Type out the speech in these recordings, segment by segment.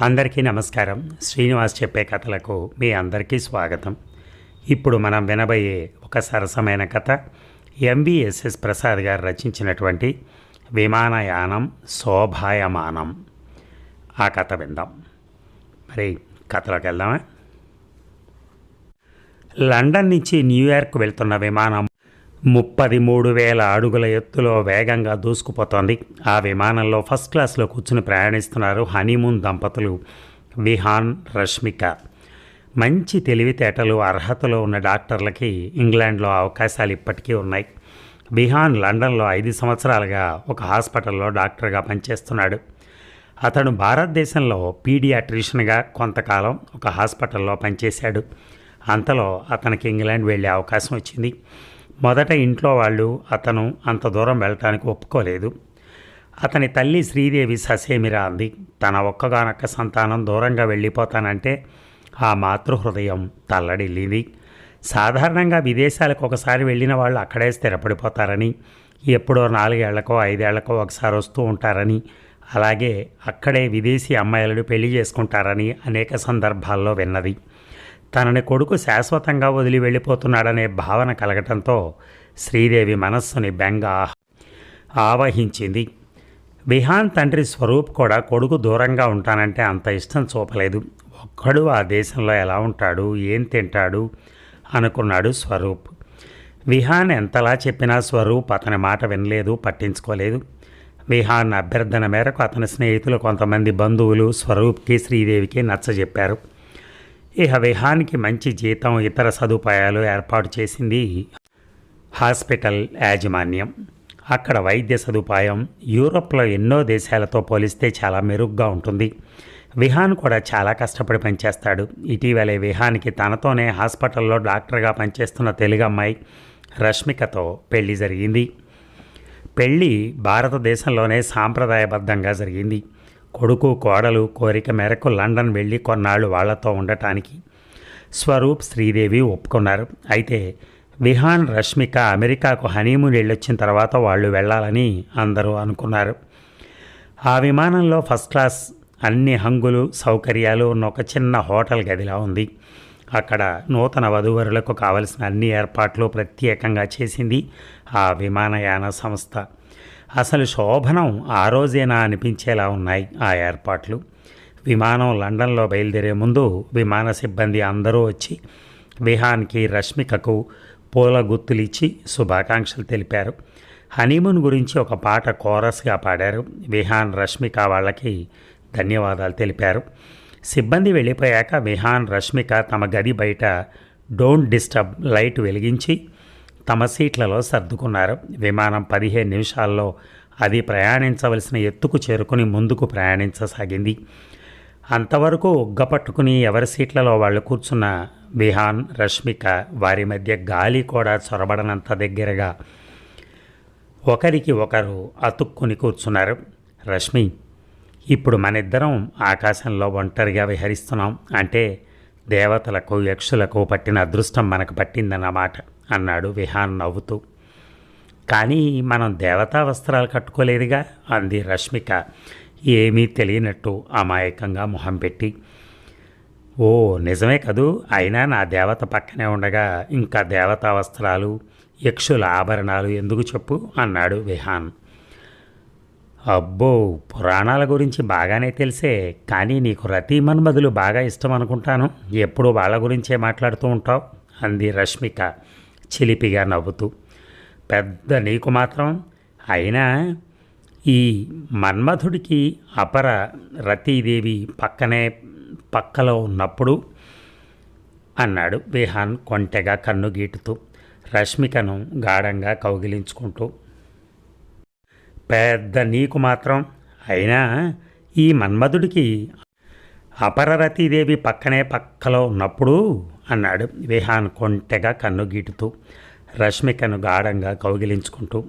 అందరికీ నమస్కారం. శ్రీనివాస్ చెప్పే కథలకు మీ అందరికీ స్వాగతం. ఇప్పుడు మనం వినబోయే ఒక సరసమైన కథ ఎంవిఎస్ఎస్ ప్రసాద్ గారు రచించినటువంటి విమానయానం శోభాయమానం. ఆ కథ విందాం. మరి కథలోకి వెళ్దామా? లండన్ నుంచి న్యూయార్క్ వెళ్తున్న విమానం ముప్పది మూడు వేల అడుగుల ఎత్తులో వేగంగా దూసుకుపోతోంది. ఆ విమానంలో ఫస్ట్ క్లాస్లో కూర్చుని ప్రయాణిస్తున్నారు హనీమూన్ దంపతులు విహాన్ రష్మిక. మంచి తెలివితేటలు అర్హతలు ఉన్న డాక్టర్లకి ఇంగ్లాండ్లో అవకాశాలు ఇప్పటికీ ఉన్నాయి. విహాన్ లండన్లో ఐదు సంవత్సరాలుగా ఒక హాస్పిటల్లో డాక్టర్గా పనిచేస్తున్నాడు. అతను భారతదేశంలో పీడియాట్రిషియన్గా కొంతకాలం ఒక హాస్పిటల్లో పనిచేశాడు. అంతలో అతనికి ఇంగ్లాండ్ వెళ్ళే అవకాశం వచ్చింది. మొదట ఇంట్లో వాళ్ళు అతను అంత దూరం వెళ్ళటానికి ఒప్పుకోలేదు. అతని తల్లి శ్రీదేవి ససేమిరా అంది. తన ఒక్కగానొక్క సంతానం దూరంగా వెళ్ళిపోతానంటే ఆ మాతృహృదయం తల్లడిల్లింది. సాధారణంగా విదేశాలకు ఒకసారి వెళ్ళిన వాళ్ళు అక్కడే స్థిరపడిపోతారని ఎప్పుడో నాలుగేళ్ళకో ఐదేళ్ళకో ఒకసారి వస్తూ ఉంటారని అలాగే అక్కడే విదేశీ అమ్మాయిలను పెళ్ళి చేసుకుంటారని అనేక సందర్భాల్లో విన్నది. తనని కొడుకు శాశ్వతంగా వదిలి వెళ్ళిపోతున్నాడనే భావన కలగటంతో శ్రీదేవి మనస్సుని బెంగ ఆవహించింది. విహాన్ తండ్రి స్వరూప్ కూడా కొడుకు దూరంగా ఉంటానంటే అంత ఇష్టం చూపలేదు. ఒక్కడు ఆ దేశంలో ఎలా ఉంటాడు ఏం తింటాడు అనుకున్నాడు స్వరూప్. విహాన్ ఎంతలా చెప్పినా స్వరూప్ అతని మాట వినలేదు పట్టించుకోలేదు. విహాన్ అభ్యర్థన మేరకు అతని స్నేహితులు కొంతమంది బంధువులు స్వరూప్కి శ్రీదేవికి నచ్చజెప్పారు. ఇక విహానికి మంచి జీతం ఇతర సదుపాయాలు ఏర్పాటు చేసింది హాస్పిటల్ యాజమాన్యం. అక్కడ వైద్య సదుపాయం యూరోప్లో ఎన్నో దేశాలతో పోలిస్తే చాలా మెరుగ్గా ఉంటుంది. విహాన్ కూడా చాలా కష్టపడి పనిచేస్తాడు. ఇటీవలే విహాన్కి తనతోనే హాస్పిటల్లో డాక్టర్గా పనిచేస్తున్న తెలుగు అమ్మాయి రష్మికతో పెళ్ళి జరిగింది. పెళ్ళి భారతదేశంలోనే సాంప్రదాయబద్ధంగా జరిగింది. కొడుకు కోడలు కోరిక మేరకు లండన్ వెళ్ళి కొన్నాళ్ళు వాళ్ళతో ఉండటానికి స్వరూప్ శ్రీదేవి ఒప్పుకున్నారు. అయితే విహాన్ రష్మిక అమెరికాకు హనీమూన్ వెళ్ళొచ్చిన తర్వాత వాళ్ళు వెళ్ళాలని అందరూ అనుకున్నారు. ఆ విమానంలో ఫస్ట్ క్లాస్ అన్ని హంగులు సౌకర్యాలు ఉన్న ఒక చిన్న హోటల్ గదిలా ఉంది. అక్కడ నూతన వధూవరులకు కావలసిన అన్ని ఏర్పాట్లు ప్రత్యేకంగా చేసింది ఆ విమానయాన సంస్థ. అసలు శోభనం ఆ రోజేనా అనిపించేలా ఉన్నాయి ఆ ఏర్పాట్లు. విమానం లండన్లో బయలుదేరే ముందు విమాన సిబ్బంది అందరూ వచ్చి విహాన్కి రష్మికకు పూల గుర్తులిచ్చి శుభాకాంక్షలు తెలిపారు. హనీమూన్ గురించి ఒక పాట కోరస్గా పాడారు. విహాన్ రష్మిక వాళ్ళకి ధన్యవాదాలు తెలిపారు. సిబ్బంది వెళ్ళిపోయాక విహాన్ రష్మిక తమ గది బయట డోంట్ డిస్టర్బ్ లైట్ వెలిగించి తమ సీట్లలో సర్దుకున్నారు. విమానం పదిహేను నిమిషాల్లో అది ప్రయాణించవలసిన ఎత్తుకు చేరుకుని ముందుకు ప్రయాణించసాగింది. అంతవరకు ఉగ్గపట్టుకుని ఎవరి సీట్లలో వాళ్ళు కూర్చున్న విహాన్ రష్మిక వారి మధ్య గాలి కూడా చొరబడనంత దగ్గరగా ఒకరికి ఒకరు అతుక్కుని కూర్చున్నారు. రష్మి ఇప్పుడు మనిద్దరం ఆకాశంలో ఒంటరిగా విహరిస్తున్నాం. అంటే దేవతలకు యక్షులకు పట్టిన అదృష్టం మనకు పట్టిందన్నమాట. అన్నాడు విహాన్ నవ్వుతూ. కానీ మనం దేవతా వస్త్రాలు కట్టుకోలేదుగా? అంది రష్మిక. ఏమీ తెలియనట్టు అమాయకంగా మొహం పెట్టి. ఓ నిజమే కదూ? అయినా నా దేవత పక్కనే ఉండగా ఇంకా దేవతా వస్త్రాలు యక్షుల ఆభరణాలు ఎందుకు చెప్పు? అన్నాడు విహాన్. అబ్బో పురాణాల గురించి బాగానే తెలిసే కానీ నీకు రతి మన్మధులు బాగా ఇష్టం అనుకుంటాను ఎప్పుడు వాళ్ళ గురించే మాట్లాడుతూ ఉంటావు అంది రష్మిక. చిలిపిగా నవ్వుతూ పెద్ద నీకు మాత్రం. అయినా ఈ మన్మథుడికి అపర రతీదేవి పక్కనే పక్కలో ఉన్నప్పుడు అన్నాడు విహాన్ కొంటెగా కన్ను గీటుతూ రష్మికను గాఢంగా కౌగిలించుకుంటూ. పెద్ద నీకు మాత్రం. అయినా ఈ మన్మధుడికి అపరరతీదేవి పక్కనే పక్కలో ఉన్నప్పుడు అన్నాడు. విహాన్ కొంటెగా కన్నుగీటుతూ రష్మికను గాఢంగా కౌగిలించుకుంటూ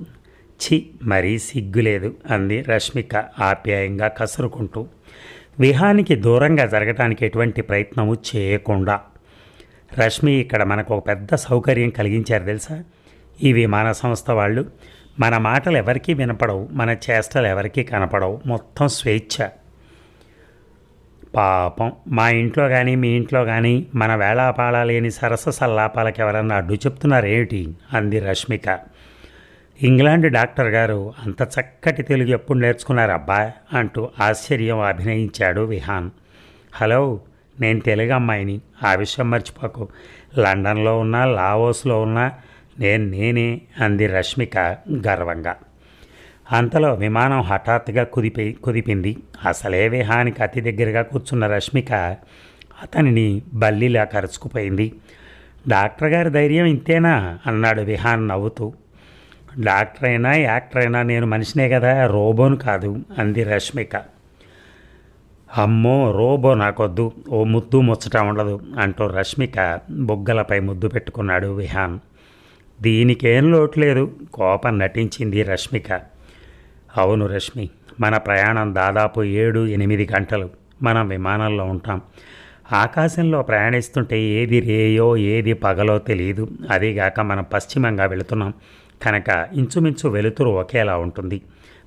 చి మరీ సిగ్గులేదు అంది రష్మిక ఆప్యాయంగా కసురుకుంటూ. విహానికి దూరంగా జరగటానికి ఎటువంటి ప్రయత్నము చేయకుండా. రష్మి ఇక్కడ మనకు ఒక పెద్ద సౌకర్యం కలిగించారు తెలుసా? ఈ విమాన సంస్థ వాళ్ళు మన మాటలు ఎవరికీ వినపడవు మన చేష్టలు ఎవరికీ కనపడవు. మొత్తం స్వేచ్ఛ. పాపం. మా ఇంట్లో కానీ మీ ఇంట్లో కానీ మన వేళాపాళ లేని సరస సల్లాపాలకు ఎవరన్నా అడ్డు చెప్తున్నారేమిటి? అంది రష్మిక. ఇంగ్లాండ్ డాక్టర్ గారు అంత చక్కటి తెలుగు ఎప్పుడు నేర్చుకున్నారు అబ్బా అంటూ ఆశ్చర్యం అభినయించాడు విహాన్. హలో నేను తెలుగు అమ్మాయిని. ఆ విషయం మర్చిపోకు. లండన్లో ఉన్నా లావోస్లో ఉన్నా నేను నేనే అంది రష్మిక గర్వంగా. అంతలో విమానం హఠాత్తుగా కుదిపి కుదిపింది. అసలే విహానికి అతి దగ్గరగా కూర్చున్న రష్మిక అతనిని బల్లిలా కరుచుకుపోయింది. డాక్టర్ గారి ధైర్యం ఇంతేనా? అన్నాడు విహాన్ నవ్వుతూ. డాక్టర్ అయినా యాక్టర్ అయినా నేను మనిషినే కదా రోబోను కాదు అంది రష్మిక. అమ్మో రోబో నాకొద్దు ఓ ముద్దు ముచ్చట ఉండదు అంటూ రష్మిక బొగ్గలపై ముద్దు పెట్టుకున్నాడు విహాన్. దీనికేం లోటు లేదు కోపం నటించింది రష్మిక. అవును రష్మి మన ప్రయాణం దాదాపు ఏడు ఎనిమిది గంటలు. మనం విమానంలో ఉంటాం. ఆకాశంలో ప్రయాణిస్తుంటే ఏది రేయో ఏది పగలో తెలియదు అదీగాక మనం పశ్చిమంగా వెళుతున్నాం. కనుక ఇంచుమించు వెలుతురు ఒకేలా ఉంటుంది.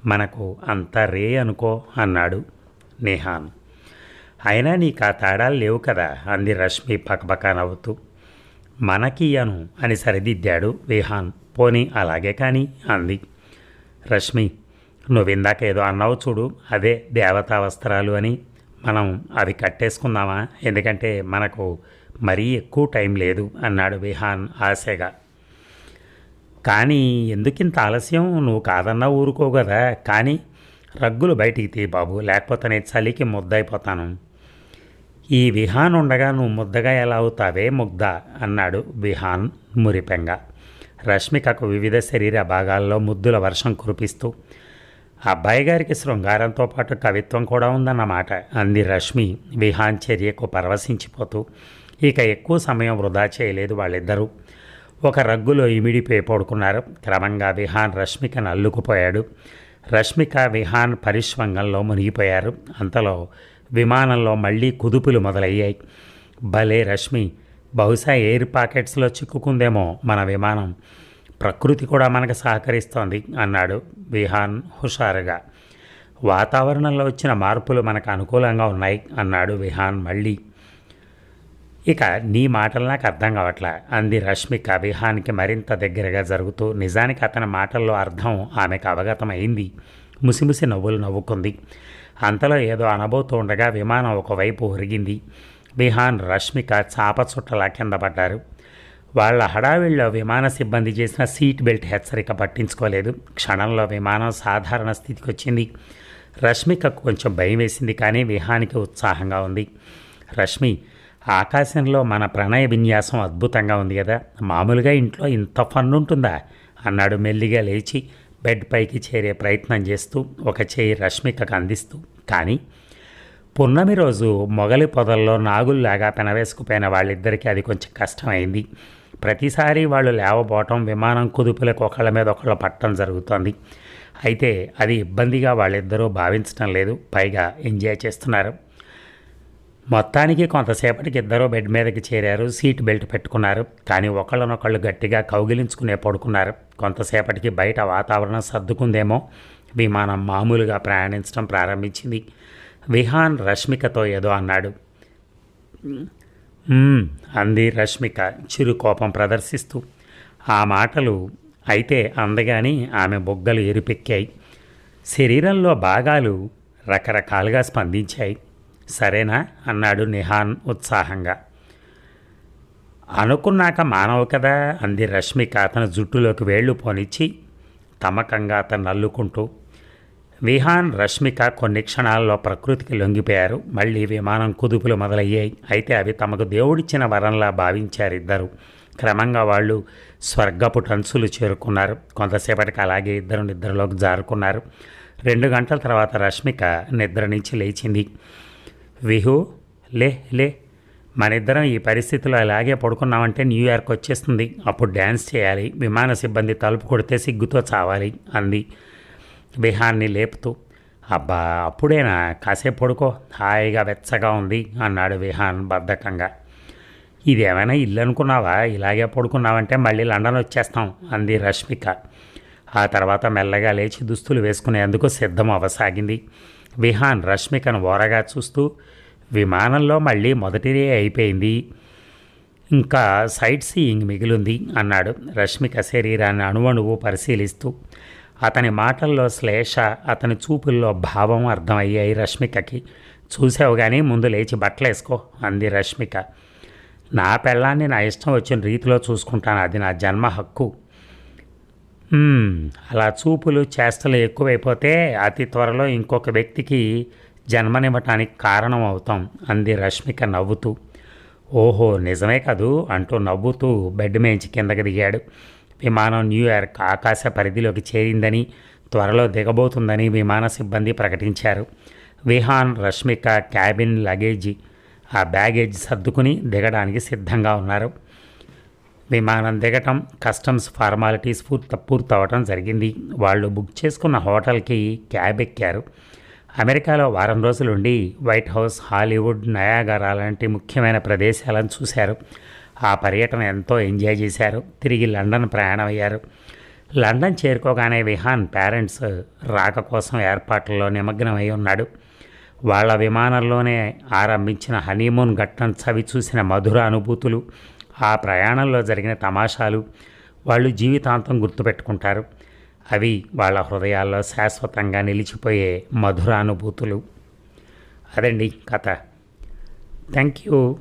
మనకు అంత రే అనుకో అన్నాడు నేహాన్. అయినా నీకు ఆ తేడాలు లేవు కదా అంది రష్మి పకపక నవ్వుతూ. అను అని సరిదిద్దాడు విహాన్. పోనీ అలాగే కానీ అంది. రష్మి నువ్విందాక ఏదో అన్నావు చూడు. అదే దేవతా వస్త్రాలు అని. మనం అవి కట్టేసుకుందామా? ఎందుకంటే మనకు మరీ ఎక్కువ టైం లేదు అన్నాడు విహాన్ ఆశగా. కానీ ఎందుకింత ఆలస్యం? నువ్వు కాదన్నా ఊరుకో కదా కానీ రగ్గులు బయటికి తీ బాబు. లేకపోతే నేను చలికి ముద్దయిపోతాను. ఈ విహాన్ ఉండగా నువ్వు ముద్దగా ఎలా అవుతావే ముగ్ధ? అన్నాడు విహాన్ మురిపెంగా. రష్మికకు వివిధ శరీర భాగాల్లో ముద్దుల వర్షం కురిపిస్తూ అబ్బాయి గారికి శృంగారంతో పాటు కవిత్వం కూడా ఉందన్నమాట. అంది రష్మి విహాన్ చర్యకు పరవశించిపోతూ ఇక ఎక్కువ సమయం వృధా చేయలేదు వాళ్ళిద్దరూ. ఒక రగ్గులో ఇమిడిపోయి పడుకున్నారు. క్రమంగా విహాన్ రష్మికను అల్లుకుపోయాడు రష్మిక విహాన్ పరిశ్వంగంలో మునిగిపోయారు. అంతలో విమానంలో మళ్ళీ కుదుపులు మొదలయ్యాయి. భలే రష్మి! బహుశా ఎయిర్ పాకెట్స్లో చిక్కుకుందేమో మన విమానం. ప్రకృతి కూడా మనకు సహకరిస్తోంది అన్నాడు విహాన్ హుషారుగా. వాతావరణంలో వచ్చిన మార్పులు మనకు అనుకూలంగా ఉన్నాయి అన్నాడు విహాన్ మళ్ళీ. ఇక నీ మాటలు నాకు అర్థం కావట్లే అంది రష్మిక విహాన్కి మరింత దగ్గరగా జరుగుతూ. నిజానికి అతని మాటల్లో అర్థం ఆమెకు అవగతమైంది. ముసిముసి నవ్వులు నవ్వుకుంది. అంతలో ఏదో అనబోతూ ఉండగా విమానం ఒకవైపు ఒరిగింది. విహాన్ రష్మిక చాప చుట్టలా కింద పడ్డారు. వాళ్ళ హడావిడిలో విమాన సిబ్బంది చేసిన సీట్ బెల్ట్ హెచ్చరిక పట్టించుకోలేదు. క్షణంలో విమానం సాధారణ స్థితికి వచ్చింది. రష్మికకు కొంచెం భయం వేసింది కానీ విహానికి ఉత్సాహంగా ఉంది. రష్మి ఆకాశంలో మన ప్రణయ విన్యాసం అద్భుతంగా ఉంది కదా. మామూలుగా ఇంట్లో ఇంత ఫన్ ఉంటుందా? అన్నాడు మెల్లిగా లేచి బెడ్ పైకి చేరే ప్రయత్నం చేస్తూ ఒక చేయి రష్మికకు అందిస్తూ. కానీ పున్నమి రోజు మొగలి పొదల్లో నాగుల్లాగా పెనవేసుకుపోయిన వాళ్ళిద్దరికీ అది కొంచెం కష్టమైంది. ప్రతిసారి వాళ్ళు లేవబోవటం విమానం కుదుపులకు ఒకళ్ళ మీద ఒకళ్ళు పట్టడం జరుగుతోంది. అయితే అది ఇబ్బందిగా వాళ్ళిద్దరూ భావించడం లేదు. పైగా ఎంజాయ్ చేస్తున్నారు. మొత్తానికి కొంతసేపటికి ఇద్దరూ బెడ్ మీదకి చేరారు. సీట్ బెల్ట్ పెట్టుకున్నారు. కానీ ఒకళ్ళనొకళ్ళు గట్టిగా కౌగిలించుకునే పడుకున్నారు. కొంతసేపటికి బయట వాతావరణం సర్దుకుందేమో. విమానం మామూలుగా ప్రయాణించడం ప్రారంభించింది. విహాన్ రష్మికతో ఏదో అన్నాడు. అంది రష్మిక చిరు కోపం ప్రదర్శిస్తూ. ఆ మాటలు అయితే అందగాని ఆమె బొగ్గలు ఎరుపెక్కాయి. శరీరంలో భాగాలు రకరకాలుగా స్పందించాయి. సరేనా? అన్నాడు నిహాన్ ఉత్సాహంగా. అనుకున్నాక మానవు కదా అంది రష్మిక అతను జుట్టులోకి వేళ్ళు పోనిచ్చి తమకంగా అతను అల్లుకుంటూ విహాన్ రష్మిక కొన్ని క్షణాల్లో ప్రకృతికి లొంగిపోయారు. మళ్ళీ విమానం కుదుపులు మొదలయ్యాయి. అయితే అవి తమకు దేవుడిచ్చిన వరంలా భావించారు ఇద్దరు క్రమంగా వాళ్ళు స్వర్గపు టన్సులు చేరుకున్నారు. కొంతసేపటికి అలాగే ఇద్దరు నిద్రలోకి జారుకున్నారు. రెండు గంటల తర్వాత రష్మిక నిద్ర నుంచి లేచింది. విహు లే లే. మనిద్దరం ఈ పరిస్థితిలో అలాగే పడుకున్నామంటే న్యూయార్క్ వచ్చేస్తుంది. అప్పుడు డ్యాన్స్ చేయాలి. విమాన సిబ్బంది తలుపు కొడితే సిగ్గుతో చావాలి అంది. విహాన్ని లేపుతూ అబ్బా అప్పుడేనా? కాసేపు పడుకో హాయిగా వెచ్చగా ఉంది అన్నాడు విహాన్ బద్ధకంగా. ఇదేమైనా ఇల్లు అనుకున్నావా ఇలాగే పడుకున్నావంటే మళ్ళీ లండన్ వచ్చేస్తాం అంది రష్మిక. ఆ తర్వాత మెల్లగా లేచి దుస్తులు వేసుకునేందుకు సిద్ధం అవసాగింది. విహాన్ రష్మికను ఓరగా చూస్తూ విమానంలో మళ్ళీ మొదటిదే అయిపోయింది. ఇంకా సైట్ సీయింగ్ మిగిలింది అన్నాడు రష్మిక శరీరాన్ని అణువణువు పరిశీలిస్తూ. అతని మాటల్లో శ్లేష అతని చూపుల్లో భావం అర్థమయ్యాయి రష్మికకి. చూసావు కానీ ముందు లేచి బట్టలేసుకో అంది రష్మిక. నా పెళ్ళాన్ని నా ఇష్టం వచ్చిన రీతిలో చూసుకుంటాను అది నా జన్మ హక్కు. అలా చూపులు చేష్టలు ఎక్కువైపోతే అతి త్వరలో ఇంకొక వ్యక్తికి జన్మనివ్వటానికి కారణం అవుతాం అంది రష్మిక నవ్వుతూ. ఓహో నిజమే కదూ అంటూ నవ్వుతూ బెడ్ మేంచి కిందకి దిగాడు. విమానం న్యూయార్క్ ఆకాశ పరిధిలోకి చేరిందని త్వరలో దిగబోతుందని విమాన సిబ్బంది ప్రకటించారు. విహాన్ రష్మిక క్యాబిన్ లగేజీ ఆ బ్యాగేజ్ సర్దుకుని దిగడానికి సిద్ధంగా ఉన్నారు. విమానం దిగటం కస్టమ్స్ ఫార్మాలిటీస్ పూర్త పూర్తవటం జరిగింది. వాళ్ళు బుక్ చేసుకున్న హోటల్కి క్యాబ్ ఎక్కారు. అమెరికాలో వారం రోజులుండి వైట్ హౌస్ హాలీవుడ్ నయాగరా లాంటి ముఖ్యమైన ప్రదేశాలను చూశారు. ఆ పర్యటన ఎంతో ఎంజాయ్ చేశారు. తిరిగి లండన్ ప్రయాణం అయ్యారు లండన్ చేరుకోగానే విహాన్ పేరెంట్స్ రాక కోసం ఏర్పాట్లలో నిమగ్నమై ఉన్నాడు. వాళ్ళ విమానంలోనే ఆరంభించిన హనీమూన్ ఘట్టం చవి చూసిన మధుర అనుభూతులు ఆ ప్రయాణంలో జరిగిన తమాషాలు వాళ్ళు జీవితాంతం గుర్తుపెట్టుకుంటారు. అవి వాళ్ళ హృదయాల్లో శాశ్వతంగా నిలిచిపోయే మధుర అనుభూతులు. అదండి కథ. Thank you